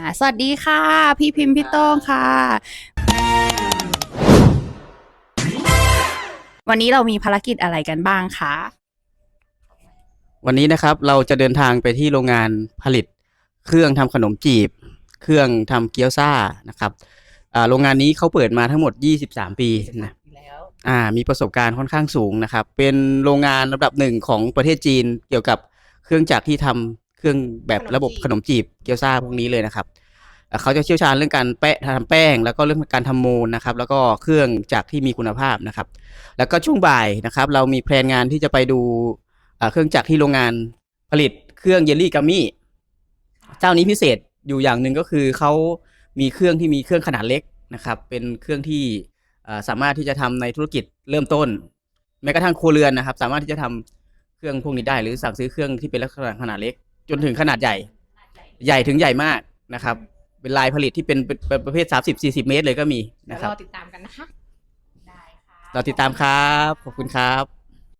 อ่าสวัสดีค่ะ พี่พิมพ์พี่โต้งค่ะ วันนี้เรามีภารกิจอะไรกันบ้างคะ วันนี้นะครับเราจะเดินทางไปที่โรงงานผลิต เครื่องทำขนมจีบ เครื่องทำเกี๊ยวซ่านะครับอ่าโรงงานนี้เขาเปิดมาทั้งหมด 23 ปีนะอ่ามีประสบการณ์ค่อนข้างสูงนะครับ เป็นโรงงานระดับหนึ่งของประเทศจีนเกี่ยวกับเครื่องจักรที่ทำ เครื่องแบบระบบขนมจีบเกี๊ยวซ่าพวกนี้เลยนะครับอ่าเขาจะเชี่ยวชาญเรื่องการแปะทำแป้ง แล้วก็เรื่องการทำโมลนะครับ แล้วก็เครื่องจักรที่มีคุณภาพนะครับ แล้วก็ช่วงบ่ายนะครับ เรามีแพลนงานที่จะไปดูอ่าเครื่องจักรที่โรงงานผลิตเครื่องเยลลี่กัมมี่เจ้านี้พิเศษอยู่อย่างหนึ่งก็คือเขามีเครื่องที่มีเครื่องขนาดเล็กนะครับ เป็นเครื่องที่อ่าสามารถที่จะทำในธุรกิจเริ่มต้น แม้กระทั่งครัวเรือนนะครับ สามารถที่จะทำเครื่องพวกนี้ได้ หรือสั่งซื้อเครื่องที่เป็นลักษณะขนาดเล็ก จนถึงขนาดใหญ่ ใหญ่ถึงใหญ่มากนะครับ เป็นลายผลิตที่เป็นเป็นเป็นประเภท 30-40 เมตรเลยก็มีเดี๋ยนะวครับรอติดตามกันนะคะได้ค่ะเราติดตามครับ ขอบคุณครับ